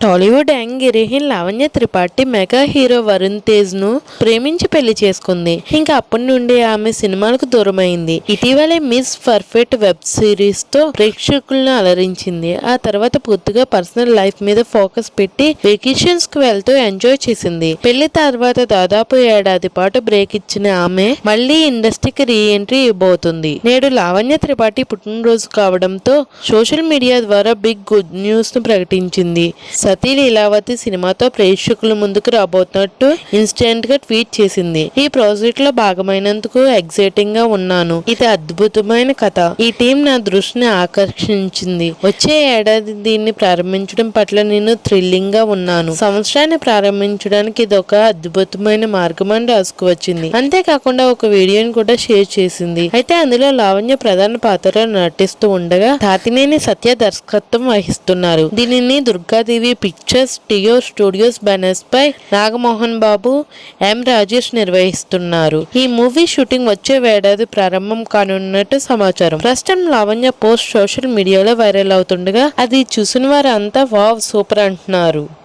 Tollywood young heroine Lavanya Tripathi mega hero Varun తేజ్ను ప్రేమించి పెళ్ళి చేసుకుంది. ఇంకా అప్పటి నుండి ఆమె సినిమాలకు దూరమైంది. ఇటీవలే మిస్ పర్ఫెక్ట్ వెబ్ సిరీస్తో ప్రేక్షకులను అలరించింది. ఆ తర్వాత పూర్తిగా పర్సనల్ లైఫ్ మీద ఫోకస్ పెట్టి వెకేషన్స్కు వెళ్తూ ఎంజాయ్ చేసింది. పెళ్ళి తర్వాత దాదాపు ఏడాది పాటు బ్రేక్ ఇచ్చిన ఆమె మళ్ళీ ఇండస్ట్రీకి రీఎంట్రీ ఇవ్వబోతుంది. నేడు లావణ్య త్రిపాఠి పుట్టినరోజు కావడంతో సోషల్ మీడియా ద్వారా బిగ్ గుడ్ న్యూస్ను ప్రకటించింది. సతీ లీలావతి సినిమాతో ప్రేక్షకుల ముందుకు రాబోతున్నట్టు ఇన్స్టెంట్గా ట్వీట్ చేసింది. ఈ ప్రాజెక్ట్లో భాగమైనందుకు ఎగ్జైటింగ్గా ఉన్నాను. ఇది అద్భుతమైన కథ. ఈ టీం నా దృష్టిని ఆకర్షించింది. వచ్చే ఏడాది దీన్ని ప్రారంభించడం పట్ల నేను థ్రిల్లింగ్గా ఉన్నాను. సంవత్సరాన్ని ప్రారంభించడానికి ఇది ఒక అద్భుతమైన మార్గం అని రాసుకువచ్చింది. అంతేకాకుండా ఒక వీడియోని కూడా షేర్ చేసింది. అయితే అందులో లావణ్య ప్రధాన పాత్రలో నటిస్తూ ఉండగా తాతినేని సత్య దర్శకత్వం వహిస్తున్నారు. దీనిని Durgadevi pictures Teo studios banners పై నాగమోహన్ బాబు ఎం రాజేష్ నిర్వహిస్తున్నారు. ఈ మూవీ షూటింగ్ వచ్చే ఏడాది ప్రారంభం కానున్నట్టు సమాచారం. ప్రస్తుతం లావణ్య పోస్ట్ సోషల్ మీడియాలో వైరల్ అవుతుండగా అది చూసిన వారంతా వావ్ సూపర్ అంటున్నారు.